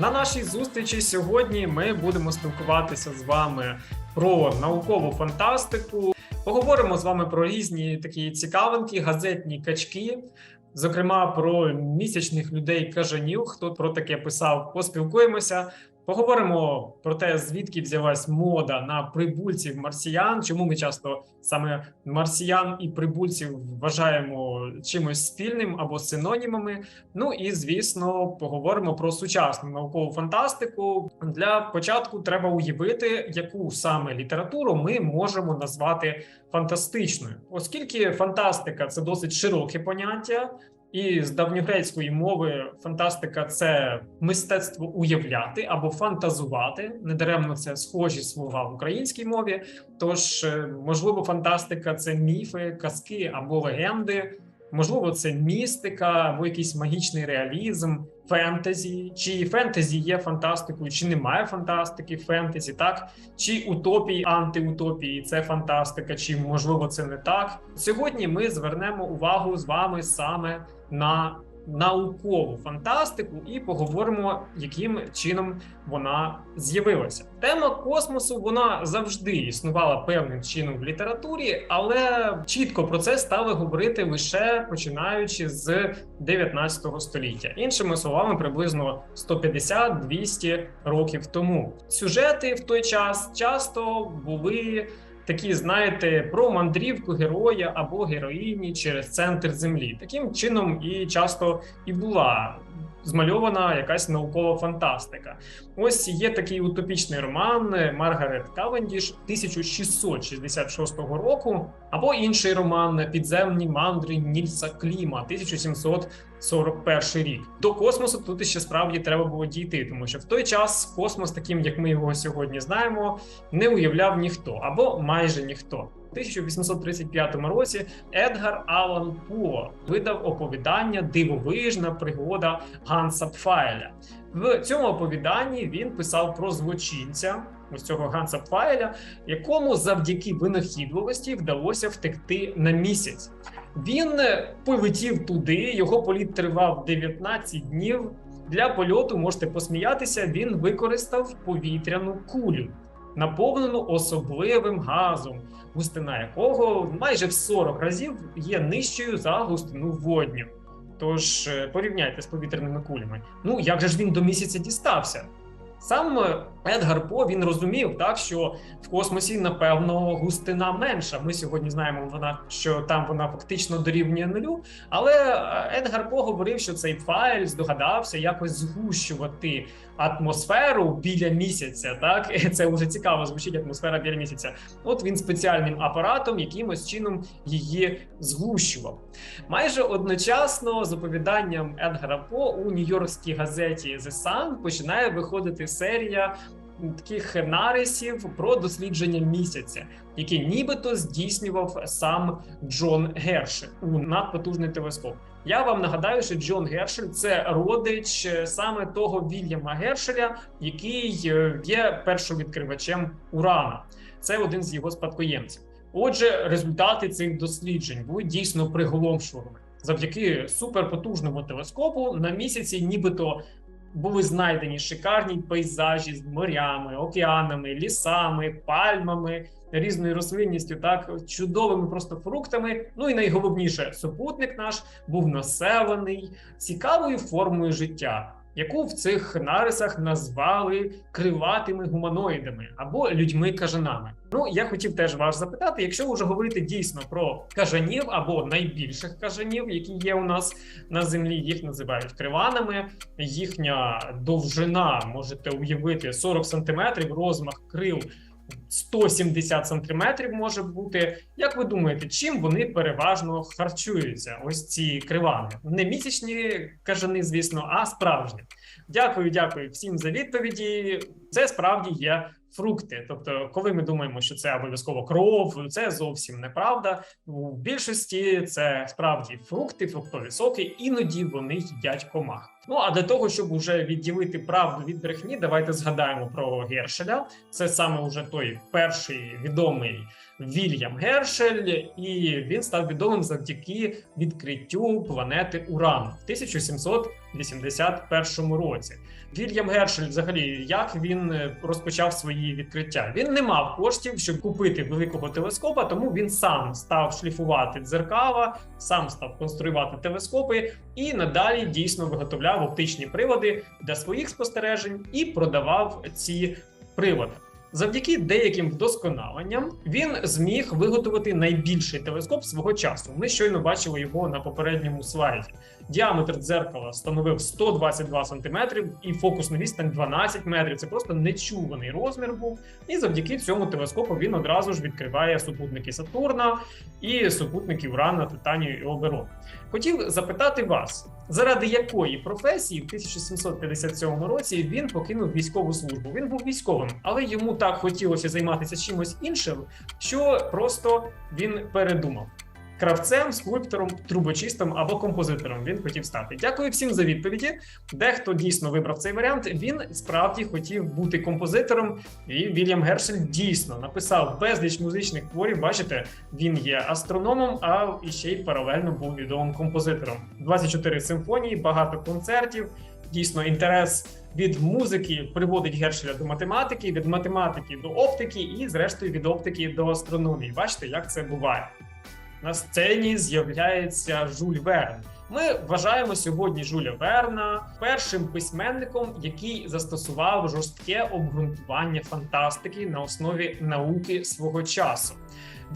На нашій зустрічі сьогодні ми будемо спілкуватися з вами про наукову фантастику. Поговоримо з вами про різні такі цікавинки, газетні качки. Зокрема, про місячних людей кажанів. Хто про таке писав, поспілкуємося. Поговоримо про те, звідки взялась мода на прибульців марсіян. Чому ми часто саме марсіян і прибульців вважаємо чимось спільним або синонімами. Ну і звісно, поговоримо про сучасну наукову фантастику. Для початку треба уявити, яку саме літературу ми можемо назвати фантастичною, оскільки фантастика це досить широке поняття. І з давньогрецької мови фантастика це мистецтво уявляти або фантазувати. Недаремно це схожі слова в українській мові. Тож, е, можливо, фантастика це міфи, казки або легенди. Можливо, це містика або якийсь магічний реалізм, фентезі, чи фентезі є фантастикою, чи немає фантастики, фентезі, так чи утопії, антиутопії це фантастика, чи можливо це не так. Сьогодні ми звернемо увагу з вами саме на наукову фантастику і поговоримо, яким чином вона з'явилася. Тема космосу вона завжди існувала певним чином в літературі, але чітко про це стали говорити лише починаючи з 19 століття. Іншими словами, приблизно 150-200 років тому. Сюжети в той час часто були такі, знаєте, про мандрівку героя або героїні через центр землі. Таким чином і часто і була. Змальована якась наукова фантастика. Ось є такий утопічний роман Маргарет Кавендіш 1666 року, або інший роман Підземні мандри Нільса Кліма 1741 рік. До космосу тут ще справді треба було дійти, тому що в той час космос, таким як ми його сьогодні знаємо, не уявляв ніхто або майже ніхто. У 1835 році Едгар Алан По видав оповідання Дивовижна пригода Ганса Пфайля. В цьому оповіданні він писав про злочинця ось цього Ганса Пфайля, якому завдяки винахідливості вдалося втекти на місяць. Він полетів туди, його політ тривав 19 днів. Для польоту можете посміятися. Він використав повітряну кулю, наповнену особливим газом, густина якого майже в 40 разів є нижчою за густину водню. Тож е, порівняйте з повітряними кулями. Ну як же ж він до місяця дістався? Сам е, Едгар По він розумів, так що в космосі напевно густина менша. Ми сьогодні знаємо, вона що там вона фактично дорівнює нулю. Але е, Едгар По говорив, що цей файл здогадався якось згущувати атмосферу біля місяця. Так це вже цікаво звучить атмосфера біля місяця. От він спеціальним апаратом якимось чином її згущував. Майже одночасно з оповіданням Едгара По у нью-йоркській газеті The Sun починає виходити серія. Таких нарисів про дослідження місяця, які нібито здійснював сам Джон Гершель у надпотужний телескоп. Я вам нагадаю, що Джон Гершель це родич е, саме того Вільяма Гершеля, який е, є першовідкривачем Урана. Це один з його спадкоємців. Отже, результати цих досліджень були дійсно приголомшуваними. Завдяки суперпотужному телескопу на місяці, нібито були знайдені шикарні пейзажі з морями, океанами, лісами, пальмами, різною рослинністю, так чудовими просто фруктами. Ну і найголовніше, супутник наш був населений цікавою формою життя. Яку в цих нарисах назвали криватими гуманоїдами або людьми-кажанами? Ну я хотів теж вас запитати, якщо вже говорити дійсно про кажанів або найбільших кажанів, які є у нас на землі, їх називають криванами. Їхня довжина можете уявити 40 сантиметрів, розмах крил 170 сантиметрів може бути. Як ви думаєте, чим вони переважно харчуються? Ось ці кривани? Не місячні кажани, звісно, а справжні. Дякую, дякую всім за відповіді. Це справді є фрукти. Тобто, коли ми думаємо, що це обов'язково кров, це зовсім неправда. У більшості це справді фрукти, фруктові соки, іноді вони їдять комах. Ну а для того, щоб уже відділити правду від брехні, давайте згадаємо про Гершеля. Це саме уже той перший відомий Вільям Гершель, і він став відомим завдяки відкриттю планети Уран в 1781 році. Вільям Гершель, взагалі, як він е, розпочав свої відкриття? Він не мав коштів, щоб купити великого телескопа, тому він сам став шліфувати дзеркала, сам став конструювати телескопи і надалі дійсно виготовляв оптичні прилади для своїх спостережень і продавав ці прилади. Завдяки деяким вдосконаленням він зміг виготовити найбільший телескоп свого часу. Ми щойно бачили його на попередньому слайді. Діаметр дзеркала становив 122 см і фокусна відстань 12 метрів. Це просто нечуваний розмір був. І завдяки цьому телескопу він одразу ж відкриває супутники Сатурна і супутники Урана, Титанію і Оберон. Хотів запитати вас, заради якої професії в 1757 році він покинув військову службу. Він був військовим, але йому так хотілося займатися чимось іншим, що просто він передумав. Кравцем, скульптором, трубочистом або композитором він хотів стати. Дякую всім за відповіді. Дехто дійсно вибрав цей варіант. Він справді хотів бути композитором. І Вільям Гершель дійсно написав безліч музичних творів. Бачите, він є астрономом, а ще й паралельно був відомим композитором. 24 симфонії, багато концертів. Дійсно, інтерес від музики приводить Гершеля до математики, від математики до оптики, і, зрештою, від оптики до астрономії. Бачите, як це буває. На сцені з'являється Жуль Верн. Ми вважаємо сьогодні Жуля Верна першим письменником, який застосував жорстке обґрунтування фантастики на основі науки свого часу.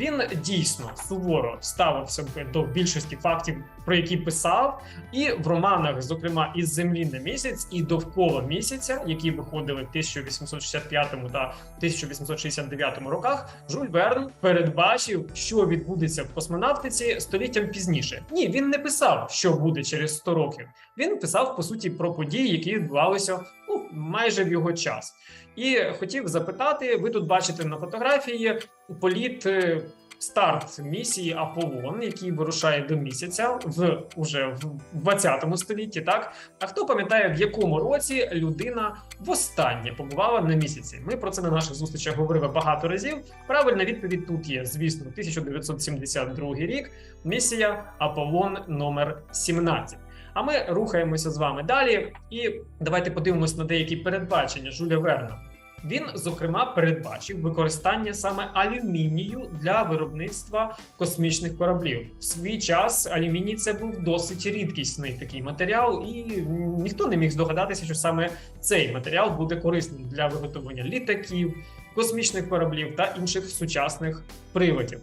Він дійсно суворо ставився до більшості фактів, про які писав, і в романах, зокрема, із землі на місяць і довкола місяця, які виходили в 1865 та 1869 роках, Жюль Верн передбачив, що відбудеться в космонавтиці століттям пізніше. Ні, він не писав, що буде через 100 років. Він писав по суті про події, які відбувалися ну майже в його час. І хотів запитати: ви тут бачите на фотографії політ е, старт місії Аполлон, який вирушає до місяця в уже в 20 столітті. Так а хто пам'ятає, в якому році людина востаннє побувала на місяці? Ми про це на наших зустрічах говорили багато разів. Правильна відповідь тут є, звісно, 1972 рік. Місія Аполлон номер 17. А ми рухаємося з вами далі, і давайте подивимось на деякі передбачення Жуля Верна. Він, зокрема, передбачив використання саме алюмінію для виробництва космічних кораблів. В свій час алюміній це був досить рідкісний такий матеріал, і ніхто не міг здогадатися, що саме цей матеріал буде корисним для виготовлення літаків, космічних кораблів та інших сучасних приводів.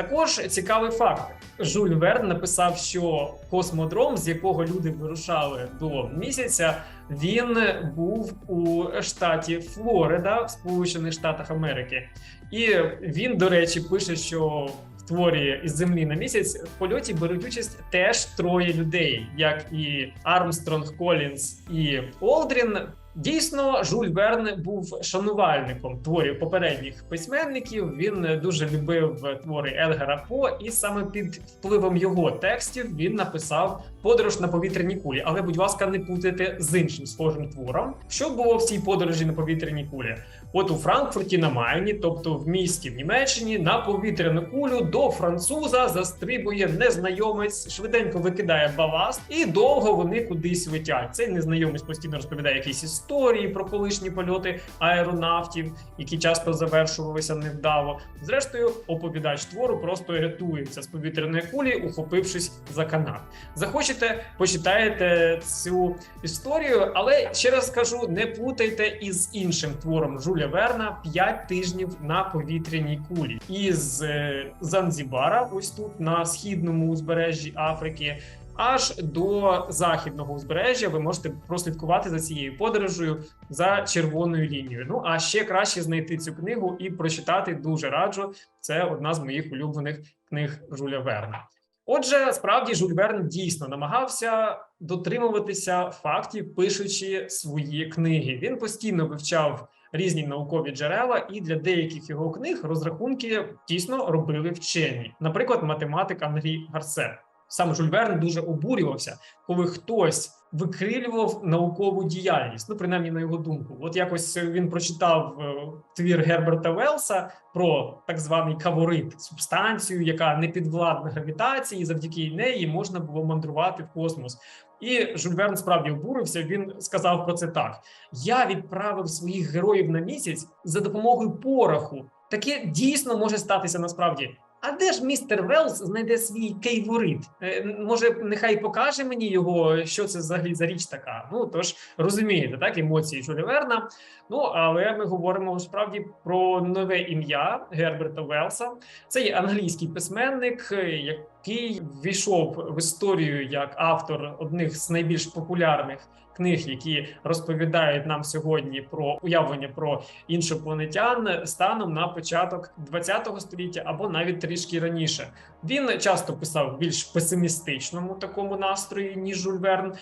Також цікавий факт: Жюль Верн написав, що космодром, з якого люди вирушали до місяця, він був у штаті Флорида в Сполучених Штатах Америки, і він, до речі, пише, що в творі із землі на місяць в польоті беруть участь теж троє людей, як і Армстронг, Колінс і Олдрін. Дійсно, Жуль Верн був шанувальником творів попередніх письменників. Він дуже любив твори Елгера По, і саме під впливом його текстів він написав подорож на повітряній кулі. Але, будь ласка, не путайте з іншим схожим твором. Що було в цій подорожі на повітряній кулі? От у Франкфурті на Майні, тобто в місті в Німеччині, на повітряну кулю до француза застрибує незнайомець, швиденько викидає баласт, і довго вони кудись летять. Цей незнайомець постійно розповідає якісь історії про колишні польоти аеронавтів, які часто завершувалися невдало. Зрештою, оповідач твору просто рятується з повітряної кулі, ухопившись за канат. Захочете, почитаєте цю історію, але ще раз скажу: не плутайте із іншим твором Жуля Верна «П'ять тижнів на повітряній кулі із е, Занзібара, ось тут на східному узбережжі Африки. Аж до західного узбережжя ви можете прослідкувати за цією подорожею за червоною лінією. Ну а ще краще знайти цю книгу і прочитати дуже раджу. Це одна з моїх улюблених книг Жуля Верна. Отже, справді Жюль Верн дійсно намагався дотримуватися фактів, пишучи свої книги. Він постійно вивчав різні наукові джерела, і для деяких його книг розрахунки дійсно робили вчені. Наприклад, математик Андрій Гарсет. Сам Жюль Верн дуже обурювався, коли хтось викрилював наукову діяльність. Ну, принаймні, на його думку. От якось він прочитав е, твір Герберта Велса про так званий каворит, субстанцію, яка не підвладна гравітації, завдяки неї можна було мандрувати в космос. І Жюль Верн справді обурився. Він сказав про це так: я відправив своїх героїв на місяць за допомогою пороху. Таке дійсно може статися насправді. А де ж містер Велс знайде свій кейворит? Е, Може, нехай покаже мені його, що це взагалі за річ така. Ну тож розумієте, так емоції Жюля Верна. Ну але ми говоримо справді про нове ім'я Герберта Велса. Це є англійський письменник, е, який ввійшов в історію як автор одних з найбільш популярних книг, які розповідають нам сьогодні про уявлення про іншопланетян станом на початок ХХ століття або навіть трішки раніше. Він часто писав в більш песимістичному такому настрої, ніж Жюль Верн.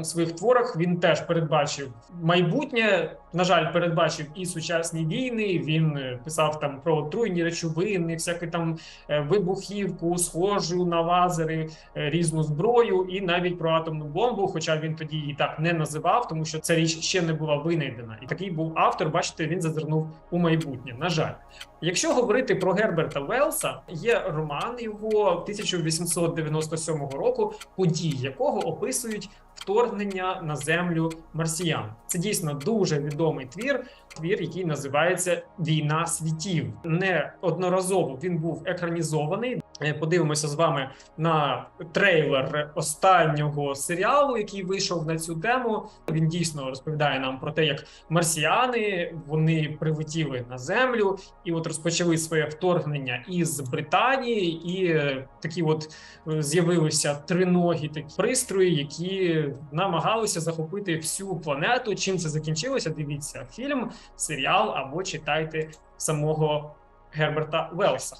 У своїх творах він теж передбачив майбутнє. На жаль, передбачив і сучасні війни. Він е, писав там про отруйні речовини, всяку там е, вибухівку, схожу на лазери, е, різну зброю, і навіть про атомну бомбу. Хоча він тоді її так не називав, тому що ця річ ще не була винайдена. І такий був автор. Бачите, він зазирнув у майбутнє. На жаль, якщо говорити про Герберта Велса, є роман його 1897 року, події якого описують вторгнення на землю марсіян. Це дійсно дуже відомий твір. Твір, який називається Війна світів. Не одноразово він був екранізований. Е, Подивимося з вами на трейлер останнього серіалу, який вийшов на цю тему. Він дійсно розповідає нам про те, як марсіяни вони прилетіли на землю і от розпочали своє вторгнення із Британії, і е, такі от е, з'явилися триногі такі пристрої, які намагалися захопити всю планету. Чим це закінчилося? Дивіться фільм, серіал або читайте самого Герберта Велса.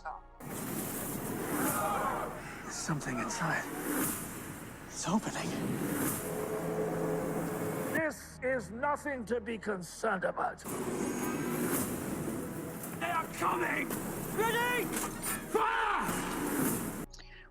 There's something inside. It's opening. This is nothing to be concerned about. They are coming! Ready? Fire!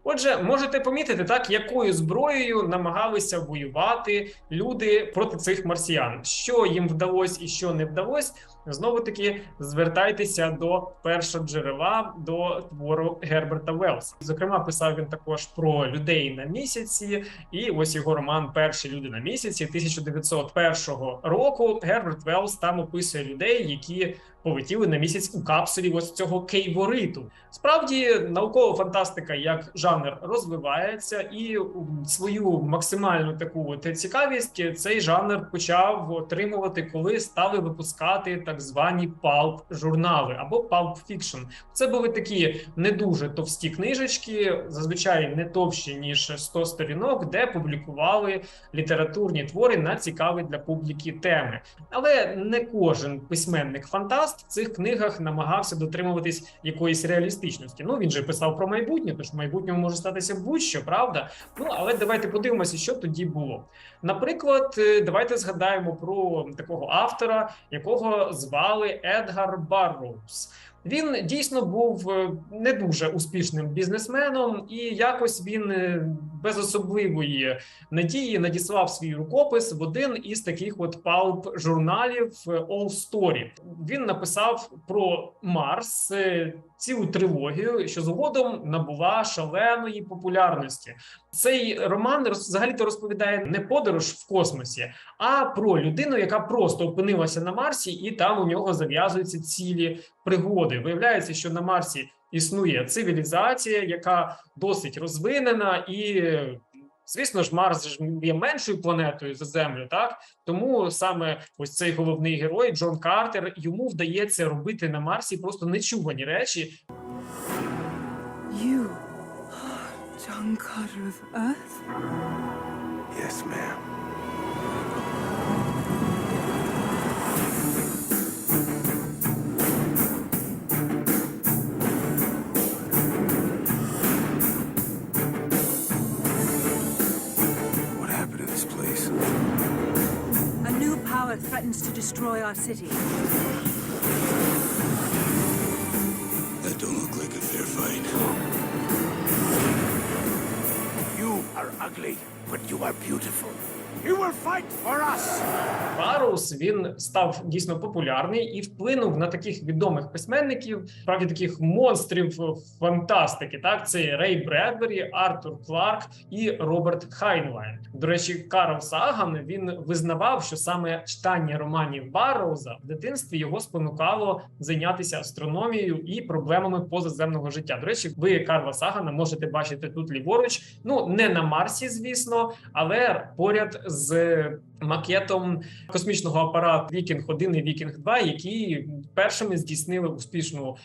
Отже, можете помітити так, якою зброєю намагалися воювати люди проти цих марсіян. Що їм вдалося і що не вдалося. Знову таки звертайтеся до першого джерела до твору Герберта Велса. Зокрема, писав він також про людей на місяці, і ось його роман Перші люди на місяці 1901 року. Герберт Велс там описує людей, які полетіли на місяць у капсулі ось цього кейвориту. Справді, наукова фантастика як жанр розвивається, і свою максимальну таку цікавість цей жанр почав отримувати, коли стали випускати так звані палп журнали або палп фікшн. Це були такі не дуже товсті книжечки, зазвичай не товщі ніж 100 сторінок, де публікували літературні твори на цікаві для публіки теми. Але не кожен письменник фантаст в цих книгах намагався дотримуватись якоїсь реалістичності. Ну він же писав про майбутнє, тож в майбутньому може статися будь-що, правда? Ну але давайте подивимося, що тоді було. Наприклад, е, давайте згадаємо про такого автора, якого звали Едгар Барроуз. Він дійсно був е, не дуже успішним бізнесменом, і якось він е, без особливої надії надіслав свій рукопис в один із таких от палп журналів е, All Story. Він написав про Марс е, цілу трилогію, що згодом набула шаленої популярності. Цей роман роз- взагалі-то розповідає не подорож в космосі, а про людину, яка просто опинилася на Марсі, і там у нього зав'язуються цілі пригоди. Виявляється, що на Марсі існує цивілізація, яка досить розвинена і. Звісно ж, Марс є меншою планетою за Землю, так тому саме ось цей головний герой Джон Картер йому вдається робити на Марсі просто нечувані речі, You, John Carter of Earth? Yes, ma'am. New power threatens to destroy our city. That don't look like a fair fight. You are ugly, but you are beautiful. You will fight for us. Барроуз він став дійсно популярний і вплинув на таких відомих письменників, справді таких монстрів фантастики. Так, це Рей Бредбері, Артур Кларк і Роберт Хайнлайн. До речі, Карл Саган він визнавав, що саме читання романів Барроуза в дитинстві його спонукало зайнятися астрономією і проблемами позаземного життя. До речі, ви Карла Сагана можете бачити тут ліворуч. Ну не на Марсі, звісно, але поряд з макетом космічного апарату Вікінг 1 і Вікінг 2 які першими здійснили успішну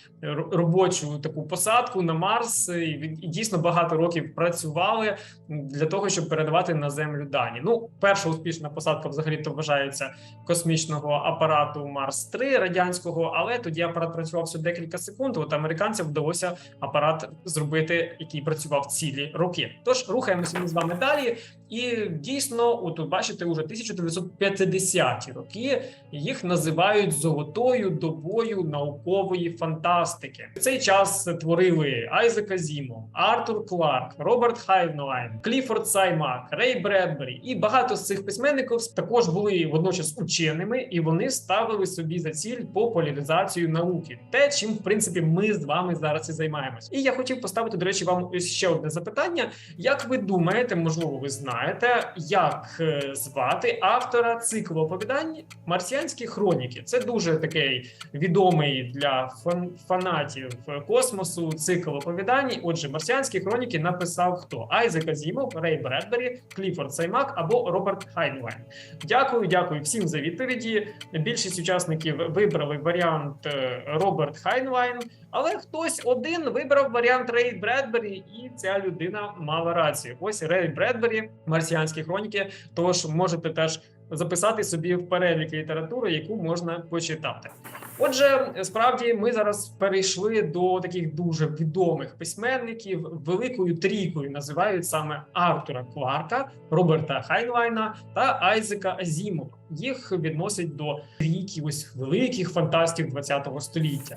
робочу таку посадку на Марс, і дійсно багато років працювали для того, щоб передавати на землю дані. Ну, перша успішна посадка взагалі то вважається космічного апарату Марс 3 радянського, але тоді апарат працював всього декілька секунд. От американцям вдалося апарат зробити, який працював цілі роки. Тож рухаємося ми з вами далі. І дійсно, от бачите, уже 1950-ті роки їх називають золотою добою наукової фантастики. В цей час творили Айзек Азімов, Артур Кларк, Роберт Хайнлайн, Кліфорд Саймак, Рей Бредбері і багато з цих письменників також були водночас ученими, і вони ставили собі за ціль популяризацію науки, те, чим в принципі ми з вами зараз і займаємось. І я хотів поставити, до речі, вам ось ще одне запитання. Як ви думаєте, можливо, ви знаєте, як е, звати автора циклу оповідань Марсіанські хроніки? Це дуже такий відомий для фан- фанатів космосу цикл оповідань. Отже, марсіанські хроніки написав хто? Айзек Азімов, Рей Бредбері, Кліфорд Саймак або Роберт Хайнлайн. Дякую, дякую всім за відповіді. Більшість учасників вибрали варіант е, Роберт Хайнлайн, але хтось один вибрав варіант Рей Бредбері, і ця людина мала рацію. Ось Рей Бредбері, марсіанські хроніки. Тож можете теж записати собі в перелік літератури, яку можна почитати. Отже, справді ми зараз перейшли до таких дуже відомих письменників. Великою трійкою називають саме Артура Кларка, Роберта Хайнлайна та Айзека Азімова. Їх відносять до трійки ось великих фантастів ХХ століття.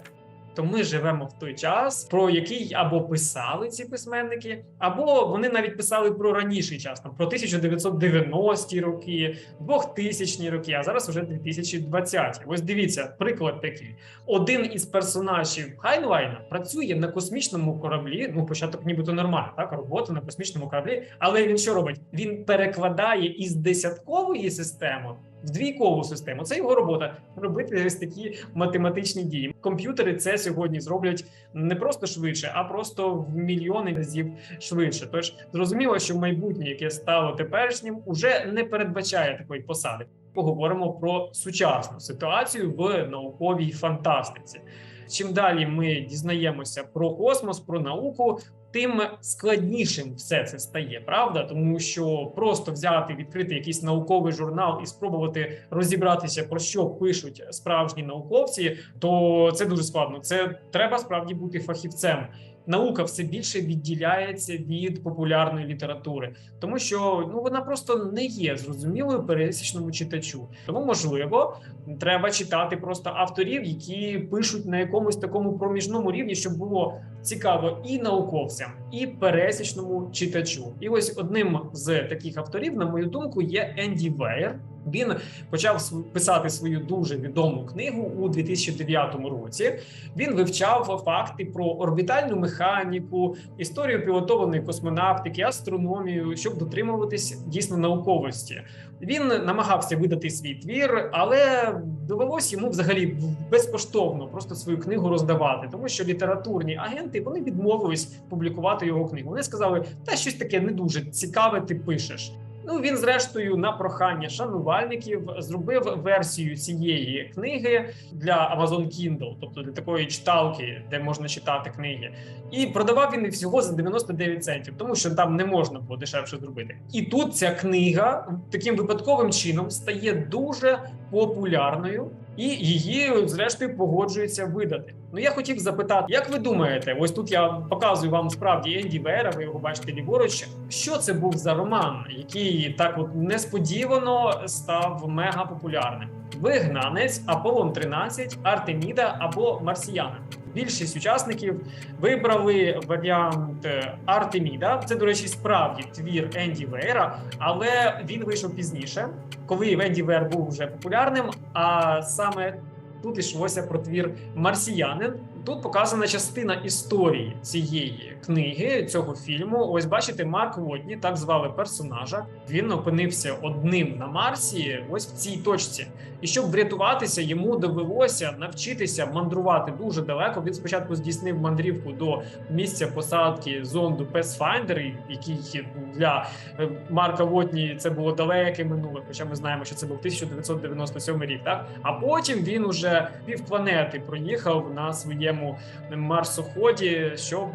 То ми живемо в той час, про який або писали ці письменники, або вони навіть писали про раніший час, там про 1990-ті роки, 2000-ні роки, а зараз вже 2020-ті. Ось дивіться, приклад такий: один із персонажів Хайнлайна працює на космічному кораблі. Ну, початок, нібито нормально, так робота на космічному кораблі. Але він що робить? Він перекладає із десяткової системи в двійкову систему. Це його робота робити ось такі математичні дії. Комп'ютери це сьогодні зроблять не просто швидше, а просто в мільйони разів швидше. Тож зрозуміло, що майбутнє, яке стало теперішнім, уже не передбачає такої посади. Поговоримо про сучасну ситуацію в науковій фантастиці. Чим далі ми дізнаємося про космос, про науку, тим складнішим все це стає, правда? Тому що просто взяти, відкрити якийсь науковий журнал і спробувати розібратися про що пишуть справжні науковці, то це дуже складно. Це треба справді бути фахівцем. Наука все більше відділяється від популярної літератури, тому що ну вона просто не є зрозумілою пересічному читачу. Тому можливо, треба читати просто авторів, які пишуть на якомусь такому проміжному рівні, щоб було цікаво і науковцям, і пересічному читачу. І ось одним з таких авторів, на мою думку, є Енді Вейер. Він почав писати свою дуже відому книгу у 2009 році. Він вивчав факти про орбітальну механіку, історію пілотованої космонавтики, астрономію, щоб дотримуватись дійсно науковості. Він намагався видати свій твір, але довелось йому взагалі безкоштовно просто свою книгу роздавати, тому що літературні агенти вони відмовились публікувати його книгу. Вони сказали, та щось таке не дуже цікаве. Ти пишеш. Ну він, зрештою, на прохання шанувальників зробив версію цієї книги для Amazon Kindle, тобто для такої читалки, де можна читати книги, і продавав він всього за 99 центів, тому що там не можна було дешевше зробити. І тут ця книга таким випадковим чином стає дуже популярною. І її, зрештою, погоджується видати. Ну я хотів запитати, як ви думаєте, ось тут я показую вам справді Енді Вера, ви його бачите ліворуч. Що це був за роман, який так от несподівано став мега популярним? Вигнанець, Аполлон 13, Артеміда або Марсіяни? Більшість учасників вибрали варіант е, Артеміда. Це, до речі, справді твір Енді Вейра, але він вийшов пізніше, коли Енді Вейр був вже популярним. А саме тут йшлося про твір Марсіянин. Тут показана частина історії цієї книги, цього фільму. Ось бачите, Марк Водні, так звали персонажа. Він опинився одним на Марсі, ось в цій точці. І щоб врятуватися, йому довелося навчитися мандрувати дуже далеко. Він спочатку здійснив мандрівку до місця посадки зонду Pathfinder, який для е, Марка Вотні це було далеке минуле. Хоча ми знаємо, що це був 1997 рік. Так а потім він уже півпланети проїхав на своєму марсоході, щоб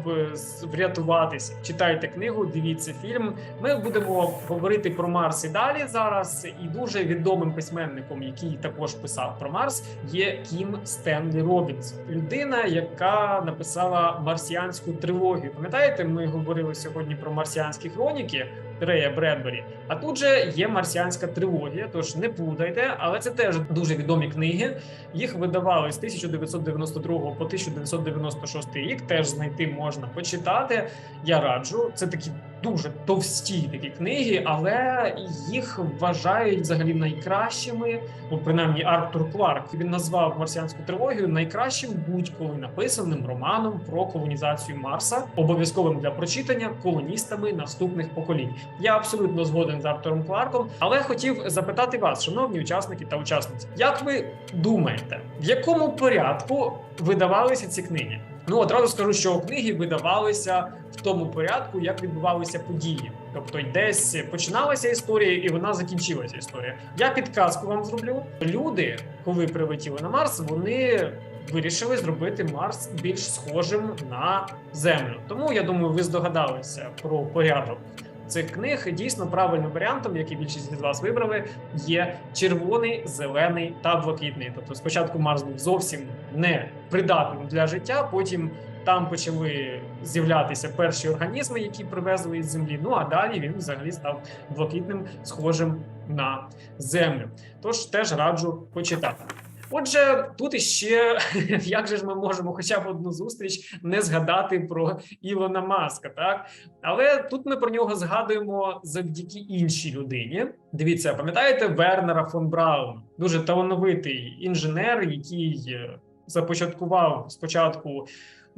врятуватися. Читайте книгу, дивіться фільм. Ми будемо говорити про Марс і далі зараз. І дуже відомим письменником, який також писав про Марс, є Кім Стенлі Робінс, людина, яка написала марсіанську трилогію. Пам'ятаєте, ми говорили сьогодні про марсіанські хроніки. Рея Бредбері. А тут же є марсіанська трилогія, тож не плутайте, але це теж дуже відомі книги. Їх видавали з 1992 по 1996 рік. Теж знайти можна почитати. Я раджу. Це такі дуже товсті такі книги, але їх вважають взагалі найкращими. Ну, принаймні, Артур Кларк він назвав марсіанську трилогію найкращим будь-коли написаним романом про колонізацію Марса, обов'язковим для прочитання колоністами наступних поколінь. Я абсолютно згоден з Артуром Кларком, але хотів запитати вас, шановні учасники та учасниці, як ви думаєте, в якому порядку видавалися ці книги? Ну одразу скажу, що книги видавалися в тому порядку, як відбувалися події. Тобто, десь починалася історія, і вона закінчилася історія. Я підказку вам зроблю. Люди, коли прилетіли на Марс, вони вирішили зробити Марс більш схожим на Землю. Тому я думаю, ви здогадалися про порядок. Цих книг дійсно правильним варіантом, який більшість з вас вибрали, є червоний, зелений та блакитний. Тобто, спочатку Марс був зовсім не придатним для життя. Потім там почали з'являтися перші організми, які привезли із землі. Ну а далі він взагалі став блакитним, схожим на землю. Тож теж раджу почитати. Отже, тут іще як же ж ми можемо хоча б одну зустріч не згадати про Ілона Маска, так але тут ми про нього згадуємо завдяки іншій людині. Дивіться, пам'ятаєте Вернера фон Браун? Дуже талановитий інженер, який е, започаткував спочатку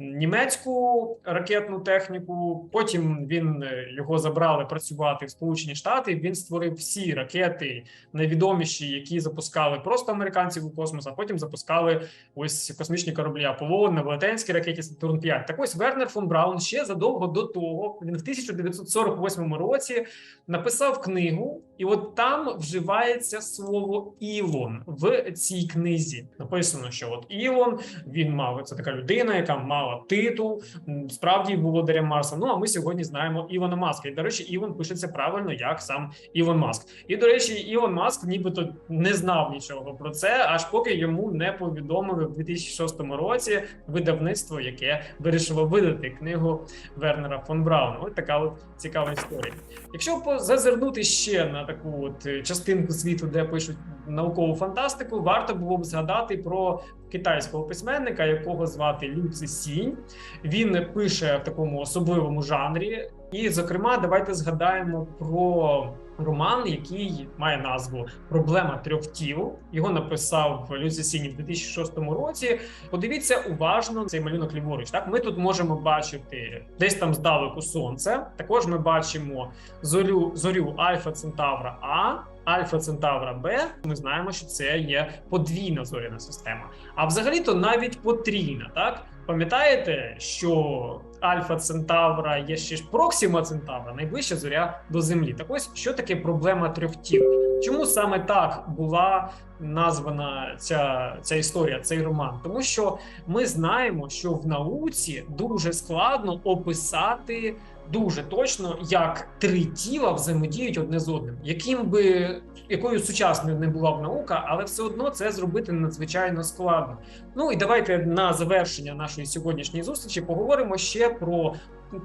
німецьку ракетну техніку. Потім він е, його забрали працювати в Сполучені Штати. Він створив всі ракети найвідоміші, які запускали просто американців у космос, а потім запускали ось космічні кораблі Аполлон на велетенській ракеті Сатурн 5 Так ось Вернер фон Браун ще задовго до того, він в 1948 році написав книгу, і от там вживається слово Ілон в цій книзі. Написано, що от Ілон він мав це така людина, яка мала титул справді володаря Марса. Ну а ми сьогодні знаємо Ілона Маска. І до речі, Ілон пишеться правильно, як сам Ілон Маск. І до речі, Ілон Маск нібито не знав нічого про це, аж поки йому не повідомили в 2006 році видавництво, яке вирішило видати книгу Вернера фон Брауна. Ось така от цікава історія. Якщо зазирнути ще на таку от е, частинку світу, де пишуть наукову фантастику, варто було б згадати про китайського письменника, якого звати Лю Цисінь. Він пише в такому особливому жанрі. І, зокрема, давайте згадаємо про роман, який має назву Проблема трьох тіл. Його написав Лю Цисінь в 2006 році. Подивіться уважно цей малюнок ліворуч. Так, ми тут можемо бачити десь там здалеку сонце. Також ми бачимо зорю зорю Альфа Центавра А. Альфа Центавра Б, ми знаємо, що це є подвійна зоряна система. А взагалі-то навіть потрійна, так? Пам'ятаєте, що Альфа Центавра є ще ж Проксима Центавра, найближча зоря до Землі. Так ось що таке проблема трьох тіл? Чому саме так була названа ця, ця історія, цей роман? Тому що ми знаємо, що в науці дуже складно описати дуже точно, як три тіла взаємодіють одне з одним, яким би якою сучасною не була б наука, але все одно це зробити надзвичайно складно. Ну і давайте на завершення нашої сьогоднішньої зустрічі поговоримо ще про.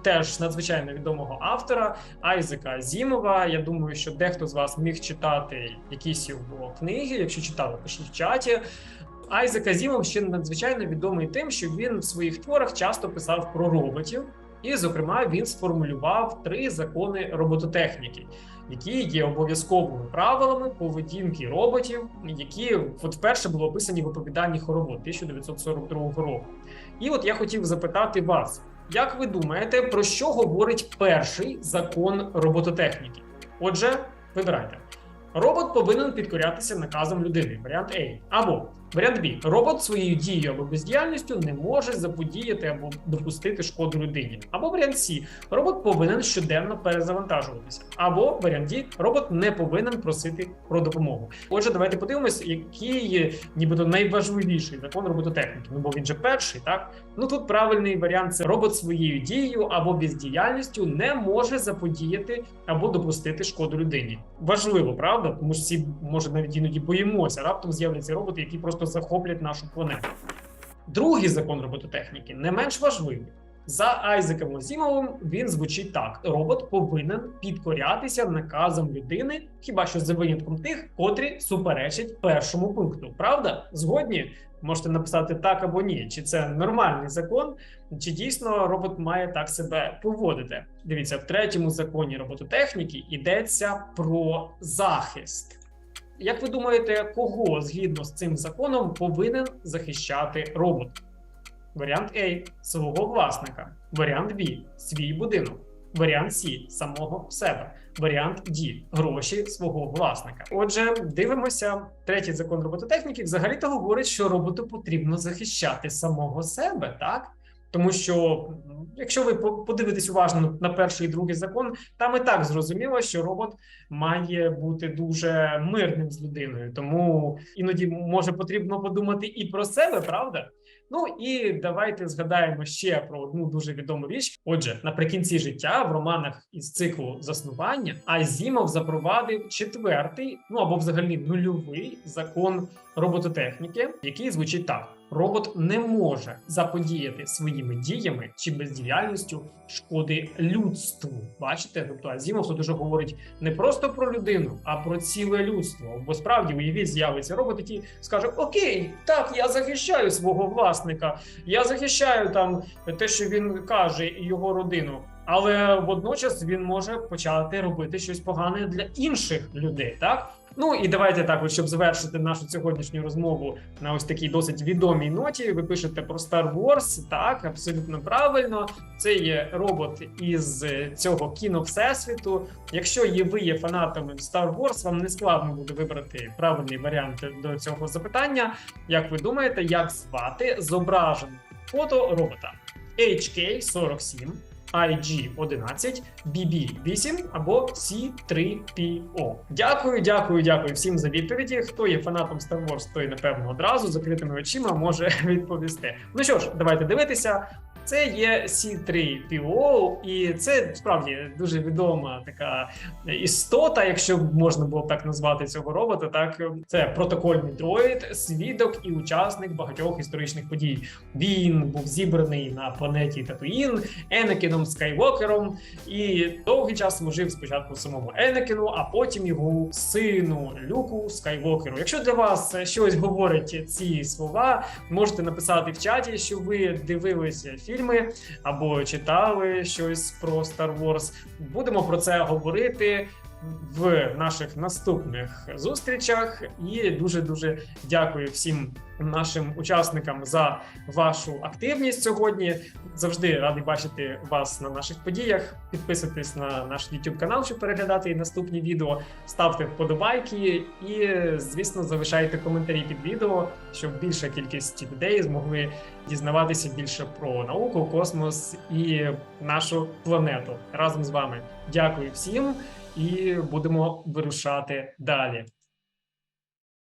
Теж надзвичайно відомого автора Айзека Зімова. Я думаю, що дехто з вас міг читати якісь його книги. Якщо читали, пишіть в чаті. Айзек Азімов ще надзвичайно відомий тим, що він в своїх творах часто писав про роботів, і, зокрема, він сформулював три закони робототехніки, які є обов'язковими правилами поведінки роботів, які от вперше було описані в оповіданні хоровод 1942 року. І от я хотів запитати вас, як ви думаєте, про що говорить перший закон робототехніки? Отже, вибирайте. Робот повинен підкорятися наказам людини. Варіант А. Або варіант Б. Робот своєю дією або бездіяльністю не може заподіяти або допустити шкоду людині. Або варіант С. Робот повинен щоденно перезавантажуватися. Або варіант Д. Робот не повинен просити про допомогу. Отже, давайте подивимось, який нібито найважливіший закон робототехніки. Ну бо він же перший, так? Ну тут правильний варіант це робот своєю дією або бездіяльністю не може заподіяти або допустити шкоду людині. Важливо, правда? Тому що всі може навіть іноді боїмося. Раптом з'являться роботи, які просто захоплять нашу планету. Другий закон робототехніки не менш важливий. За Айзеком Азімовим він звучить так: робот повинен підкорятися наказам людини, хіба що за винятком тих, котрі суперечать першому пункту. Правда? Згодні можете написати так або ні. Чи це нормальний закон, чи дійсно робот має так себе поводити? Дивіться, в третьому законі робототехніки йдеться про захист. Як ви думаєте, кого згідно з цим законом повинен захищати робот? Варіант А свого власника. Варіант Б свій будинок. Варіант С самого себе. Варіант Д гроші свого власника. Отже, дивимося. Третій закон робототехніки взагалі-то говорить, що роботу потрібно захищати самого себе, так? Тому що, якщо ви по- подивитесь уважно на перший і другий закон, там і так зрозуміло, що робот має бути дуже мирним з людиною. Тому іноді може потрібно подумати і про себе, правда? Ну і давайте згадаємо ще про одну дуже відому річ. Отже, наприкінці життя в романах із циклу заснування Азімов запровадив четвертий, ну або взагалі нульовий закон робототехніки, який звучить так: робот не може заподіяти своїми діями чи бездіяльністю шкоди людству. Бачите, тобто Азімов тут уже говорить не просто про людину, а про ціле людство. Бо справді уявіть, з'явиться робот, який скаже: Окей, так, я захищаю свого власника, я захищаю там те, що він каже, і його родину. Але водночас він може почати робити щось погане для інших людей, так? Ну і давайте так, от, щоб завершити нашу сьогоднішню розмову на ось такій досить відомій ноті. Ви пишете про Star Wars, так абсолютно правильно. Це є робот із цього кіно всесвіту. Якщо є ви є фанатами Star Wars, вам не складно буде вибрати правильний варіант до цього запитання. Як ви думаєте, як звати зображене фото робота HK47, IG11, BB8 або C3PO? Дякую, дякую, дякую всім за відповіді. Хто є фанатом Star Wars, той напевно одразу закритими очима може відповісти. Ну що ж, давайте дивитися. Це є C3PO, і це справді дуже відома така істота, якщо можна було так назвати цього робота. Так це протокольний дроїд, свідок і учасник багатьох історичних подій. Він був зібраний на планеті Татуїн Енекіном Скайвокером, і довгий час служив спочатку самому Енекіну, а потім його сину Люку Скайвокеру. Якщо для вас щось говорять ці слова, можете написати в чаті, що ви дивилися фільми або читали щось про Star Wars. Будемо про це говорити в наших наступних зустрічах. І дуже дуже дякую всім нашим учасникам за вашу активність сьогодні. Завжди радий бачити вас на наших подіях. Підписуйтесь на наш YouTube канал, щоб переглядати наступні відео. Ставте вподобайки і, звісно, залишайте коментарі під відео, щоб більша кількість людей змогли дізнаватися більше про науку, космос і нашу планету разом з вами. Дякую всім і будемо вирушати далі.